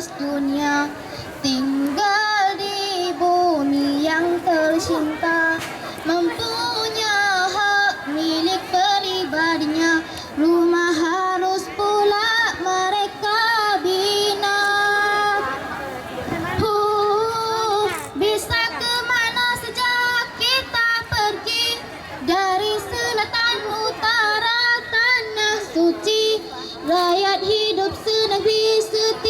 atas dunia Tinggal di bumi yang tercinta. Mempunyai hak milik peribadinya Rumah harus pula mereka bina. Huh, Bisa ke mana sejak kita pergi? Dari selatan utara tanah suci Rakyat hidup senegri setiap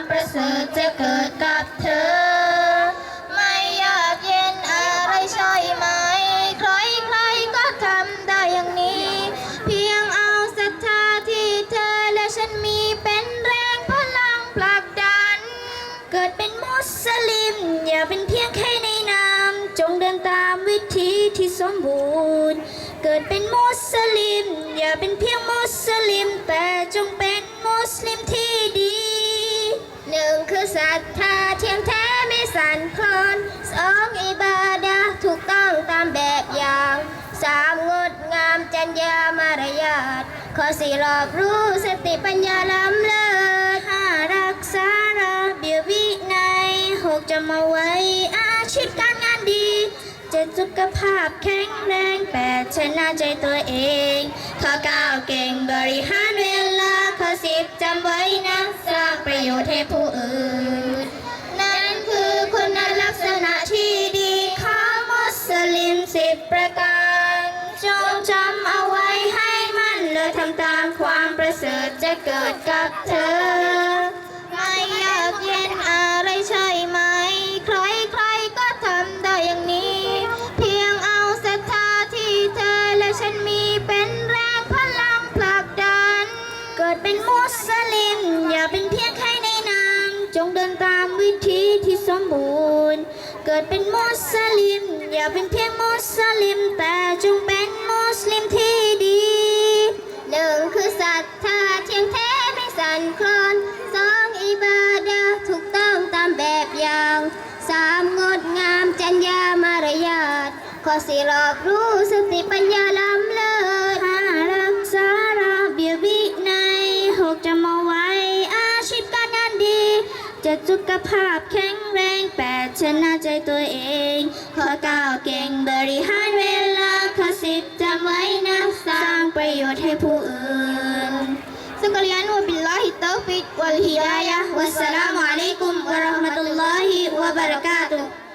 มุสลิม อย่าเป็นเพียงมุสลิม แต่จงเป็นมุสลิมที่ดีหนึ่งคือศรัทธาเที่ยงแท้ไม่สั่นคลอนสองอิบาดะถูกต้องตามแบบอย่างสามงดงามจัญญามารยาทข้อสี่รอบรู้สติปัญญาล้ำเลิศห้ารักษาระเบียบวินัยหกจำเอาไว้อาชีพการงาน จ็ดสุขภาพแข็งแรงแปดชนะใจตัวเอง ข้อเก้าเก่งบริหารเวลา ข้อสิบจำไว้นะสร้างประโยชน์ให้ผู้อื่น นั่นคือคุณลักษณะที่ดีของมุสลิมสิบประการจงจำเอาไว้ให้มั่นเลยทำตามความประเสริฐจะเกิดกับเธอ เกิดเป็นมุสลิม อย่าเป็นเพียงมุสลิม แต่จงเป็นมุสลิมที่ดีหนึ่งคือศรัทธาเที่ยงแท้ไม่สั่นคลอนสองอิบาดะห์ถูกต้องตามแบบอย่างสามงดงามจัญญามารยาทข้อสี่รอบรู้สติปัญญาล้ำ จ็ดสุขภาพแข็งแรงแปดชนะใจตัวเอง ข้อเก้าเก่งบริหารเวลาข้อสิบจำไว้นะสร้างประโยชน์ให้ผู้อื่น sekalian wabillahi taufiq wal hidayah wassalamu alaikum warahmatullahi wabarakatuh